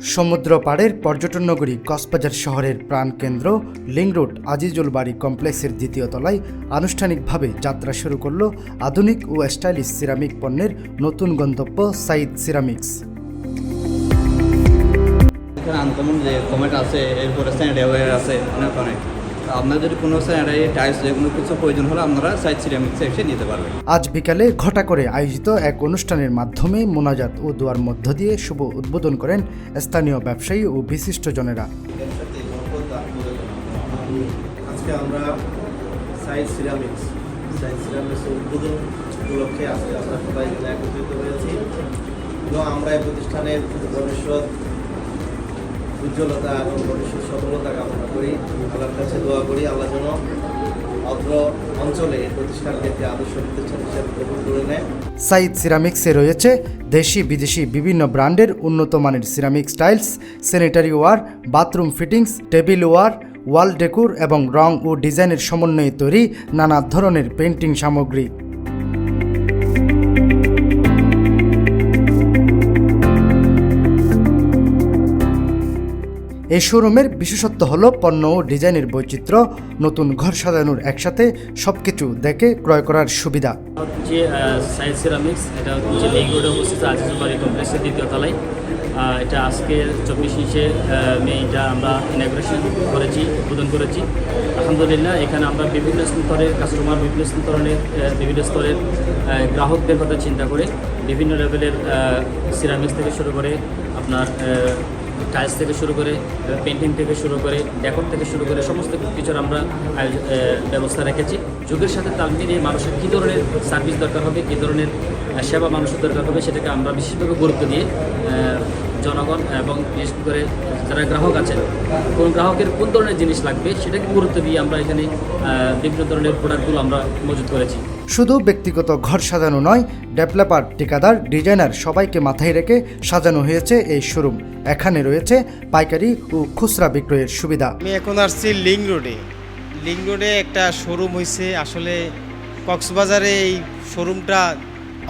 সমুদ্র পাড়ের পর্যটন নগরী কক্সবাজার শহরের প্রাণকেন্দ্র লিং রোড আজিজুল বাড়ি কমপ্লেক্সের দ্বিতীয় তলায় আনুষ্ঠানিকভাবে যাত্রা শুরু করল আধুনিক ও স্টাইলিশ সিরামিক পণ্যের নতুন গন্তব্য সাইদ সিরামিক্স। যে কমেট আছে, এরপরে আছে, অনেক অনেক। যদি কোনো স্যানিটারি টাইলস যে কোনো কিছু প্রয়োজন হলে আপনারা সাইড সিরামিক্সে এসে নিতে পারবেন। আজ বিকালে ঘটা করে আয়োজিত এক অনুষ্ঠানের মাধ্যমে মোনাজাত ও দোয়ার মধ্য দিয়ে শুভ উদ্বোধন করেন স্থানীয় ব্যবসায়ী ও বিশিষ্টজনেরা। আজকে আমরা সাইজ সিরামিক্স সাইজ সিরামিক্সের উদ্বোধন উপলক্ষে আজকে আমরা সবাই এখানে একত্রিত হয়েছি। এবং আমরা এই প্রতিষ্ঠানের ভবিষ্যৎ উজ্জ্বলতা এবং ভবিষ্যৎ সফলতা কামনা করি। আল্লাহর কাছে দোয়া করি, আল্লাহ যেন অত্র অঞ্চলে এই প্রতিষ্ঠানকে আদর্শ প্রতিষ্ঠান হিসেবে গ্রহণ করে নেয়। সাইদ সিরামিক্সে রয়েছে দেশি, বিদেশি বিভিন্ন ব্র্যান্ডের উন্নত মানের ceramic styles, sanitary ware, bathroom fittings, table ware, wall decor এবং রং ও ডিজাইনের সমন্বয়ে তৈরি নানা ধরনের পেন্টিং সামগ্রী। এই শোরুমের বিশেষত্ব হলো পণ্য ও ডিজাইনের বৈচিত্র্য নতুন ঘর সাজানোর একসাথে সবকিছু দেখে ক্রয় করার সুবিধা। সিরামিক্স এটা হচ্ছে লিঙ্ক রোডে অবস্থিত দ্বিতীয় তলায়। এটা আজকে চব্বিশ ইঞ্চে মে এটা আমরা ইনাগ্রেশন করেছি উদ্বোধন করেছি। আলহামদুলিল্লাহ এখানে আমরা বিভিন্ন স্তরের কাস্টমার বিভিন্ন আহ, বিভিন্ন স্তরের গ্রাহকদের কথা চিন্তা করে বিভিন্ন লেভেলের সিরামিক্স থেকে শুরু করে আপনার টাইলস থেকে শুরু করে পেন্টিং থেকে শুরু করে ডেকর থেকে শুরু করে সমস্ত কিছুর আমরা ব্যবস্থা রেখেছি। যুগের সাথে তাল মিলিয়ে মানুষের কী ধরনের সার্ভিস দরকার হবে, কী ধরনের সেবা মানুষের দরকার হবে সেটাকে আমরা বিশেষভাবে গুরুত্ব দিয়ে জনগণ এবং বিশেষ করে যারা গ্রাহক আছেন, কোন গ্রাহকের কোন ধরনের জিনিস লাগবে সেটাকে গুরুত্ব দিয়ে আমরা এখানে বিভিন্ন ধরনের প্রোডাক্টগুলো আমরা মজুত করেছি। শুধু ব্যক্তিগত ঘর সাজানো নয় ডেভেলপার ঠিকাদার ডিজাইনার সবাইকে মাথায় রেখে সাজানো হয়েছে এই শোরুম। এখানে রয়েছে পাইকারি ও খুচরা বিক্রয়ের সুবিধা। আমি এখন আসছি লিং রোডে। লিং রোডে একটা শোরুম হয়েছে আসলে কক্সবাজারে এই শোরুমটা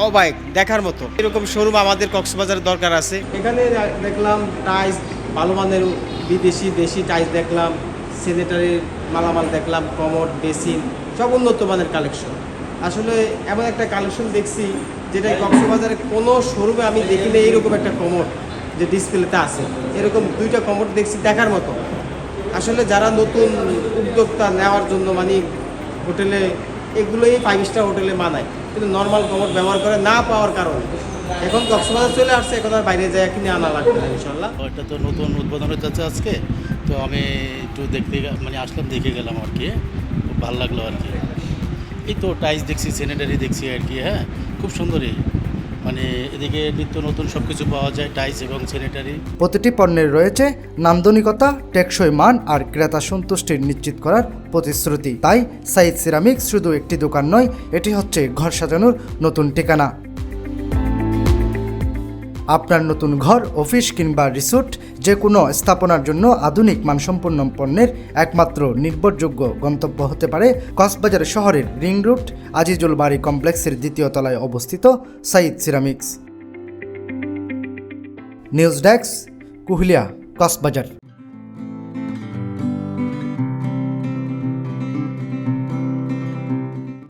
অবাক দেখার মতো। এরকম শোরুম আমাদের কক্সবাজারে দরকার আছে। এখানে দেখলাম টাইস ভালো মানের বিদেশি দেশি টাইস দেখলাম সেনেটারির মালামাল দেখলাম কমোড বেসিন সব উন্নত মানের কালেকশন। আসলে এমন একটা কালেকশন দেখছি যেটা কক্সবাজারে কোনো শোরুমে আমি দেখিনি এইরকম একটা কমোড যে ডিসপ্লেতে আছে। এরকম দুইটা কমোড দেখছি দেখার মতো। আসলে যারা নতুন উদ্যোক্তা নেওয়ার জন্য মানে হোটেলে, এগুলোই ফাইভ স্টার হোটেলে মানায়। কিন্তু নর্মাল কমোড ব্যবহার করে না পাওয়ার কারণে। এখন কক্সবাজার চলে আসছে, এখন আর বাইরে যায় কিনে আনা লাগবে না ইনশাল্লাহ এটা তো নতুন উদ্বোধন হতে যাচ্ছে আজকে। তো আমি একটু দেখতে মানে আসলাম, দেখে গেলাম আর কি। খুব ভালো লাগল আর কি। এই তো টাইস দেখছি স্যানিটারি দেখছি আর কি হ্যাঁ? খুব সুন্দরই। মানে এদিকে নিত্য নতুন সব কিছু পাওয়া যায় টাইস এবং স্যানিটারি প্রতিটি পণ্যের রয়েছে নান্দনিকতা, টেকসই মান আর ক্রেতা সন্তুষ্টির নিশ্চিত করার প্রতিশ্রুতি। তাই সাইদ সিরামিক শুধু একটি দোকান নয়, এটি হচ্ছে ঘর সাজানোর নতুন ঠিকানা। আপনার নতুন ঘর, অফিস কিংবা রিসোর্ট যে কোনো স্থাপনার জন্য আধুনিক মানসম্পন্ন পণ্যের একমাত্র নির্ভরযোগ্য গন্তব্য হতে পারে কক্সবাজার শহরের রিং রুট আজিজুল বাড়ি কমপ্লেক্সের দ্বিতীয় তলায় অবস্থিত Sayeed ceramics. News desk, Kuhelia, Cox's Bazar.